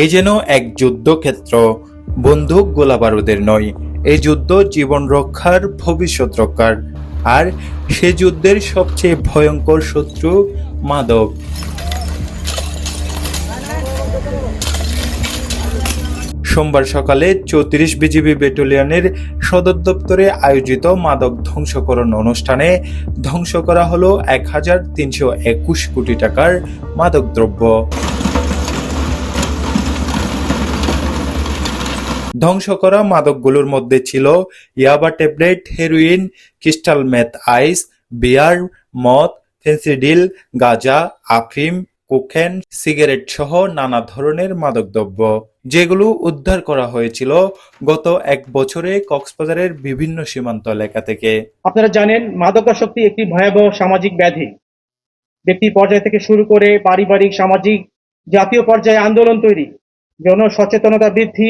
এই যেন এক যুদ্ধক্ষেত্র। বন্দুক গোলাবারুদের নয়, এই যুদ্ধ জীবন রক্ষার, ভবিষ্যৎ রক্ষার। আর সে যুদ্ধের সবচেয়ে ভয়ঙ্কর শত্রু মাদক। সোমবার সকালে চৌত্রিশ বিজিবি ব্যাটালিয়নের সদর দপ্তরে আয়োজিত মাদক ধ্বংসকরণ অনুষ্ঠানে ধ্বংস করা হলো এক হাজার তিনশো একুশ কোটি টাকার মাদকদ্রব্য। ধ্বংস করা মাদকগুলোর মধ্যে ছিল yaba tablet, heroin, crystal meth ice, beer, মদ, ফেন্সিডিল, গাঁজা আফিম কোকেন, সিগারেট সহ নানা ধরনের মাদকদ্রব্য। যেগুলো উদ্ধার করা হয়েছিল গত এক বছরে কক্সবাজারের বিভিন্ন সীমান্ত এলাকা থেকে। আপনারা জানেন মাদকাসক্তি একটি ভয়াবহ সামাজিক ব্যাধি। ব্যক্তি পর্যায় থেকে শুরু করে পারিবারিক, সামাজিক, জাতীয় পর্যায়ে আন্দোলন তৈরি। জন সচেতনতা বৃদ্ধি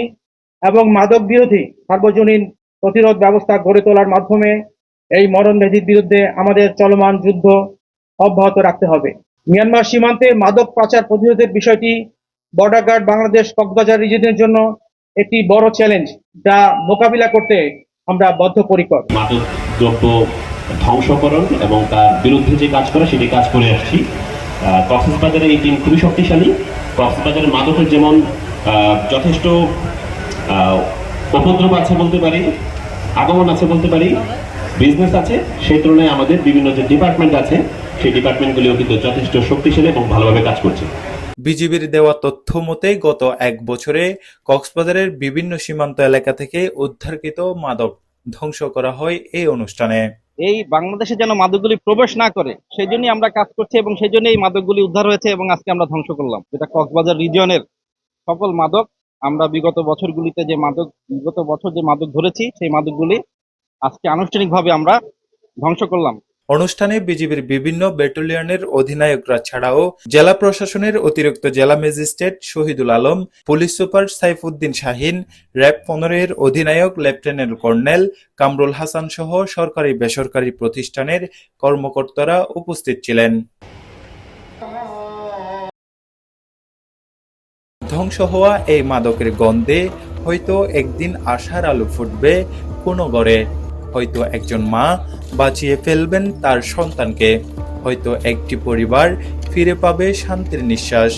এবং মাদক বিরোধী সার্বজনীন প্রতিরোধ ব্যবস্থা গড়ে তোলার মাধ্যমে এই মরণ ব্যাধির বিরুদ্ধে আমাদের চলমান যুদ্ধ অব্যাহত রাখতে হবে। মিয়ানমার সীমান্তে মাদক পাচার প্রতিরোধের বিষয়টি বর্ডার গার্ড বাংলাদেশ কক্সবাজার রিজিয়নের জন্য একটি বড় চ্যালেঞ্জ যা মোকাবিলা করতে আমরা বদ্ধপরিকর। মাদক দ্রব্য ধ্বংসকরণ এবং তার বিরুদ্ধে যে কাজ করা সেটি কাজ করে আসছি। আহ, কক্সবাজারে এই টিম খুবই শক্তিশালী। কক্সবাজারে মাদকের যেমন যথেষ্ট উপদ্রব আছে বলতে পারি আগমন আছে বলতে পারি বিজনেস আছে সেই তুলনায় আমাদের বিভিন্ন যে ডিপার্টমেন্ট আছে সেই ডিপার্টমেন্টগুলিও কিন্তু যথেষ্ট শক্তিশালী এবং ভালোভাবে কাজ করছে। বিজিবির দেওয়া তথ্য মতে গত এক বছরে কক্সবাজারের বিভিন্ন সীমান্ত এলাকা থেকে উদ্ধারকৃত মাদক ধ্বংস করা হয় এই অনুষ্ঠানে। এই বাংলাদেশে যেন মাদকগুলি প্রবেশ না করে সেই জন্যই আমরা কাজ করছি এবং সেই জন্য এই মাদকগুলি উদ্ধার হয়েছে এবং আজকে আমরা ধ্বংস করলাম। যেটা কক্সবাজার রিজিয়নের সকল মাদক আমরা বিগত বছরগুলিতে যে মাদক, বিগত বছর যে মাদক ধরেছি, সেই মাদকগুলি আজকে আনুষ্ঠানিকভাবে আমরা ধ্বংস করলাম। অনুষ্ঠানে বিজিবির বিভিন্ন ব্যাটালিয়নের অধিনায়করা ছাড়াও জেলা প্রশাসনের অতিরিক্ত জেলা magistrate Shahidul Alam, police super Saifuddin Shahin, RAB পনেরোর অধিনায়ক লেফটেন্যান্ট কর্নেল কামরুল হাসান সহ সরকারি বেসরকারি প্রতিষ্ঠানের কর্মকর্তারা উপস্থিত ছিলেন। ধ্বংস হওয়া এই মাদকের গন্ধে হয়তো একদিন আশার আলো ফুটবে কোনো ঘরে হয়তো একজন মা বাঁচিয়ে ফেলবেন তার সন্তানকে। হয়তো একটি পরিবার ফিরে পাবে শান্তির নিঃশ্বাস।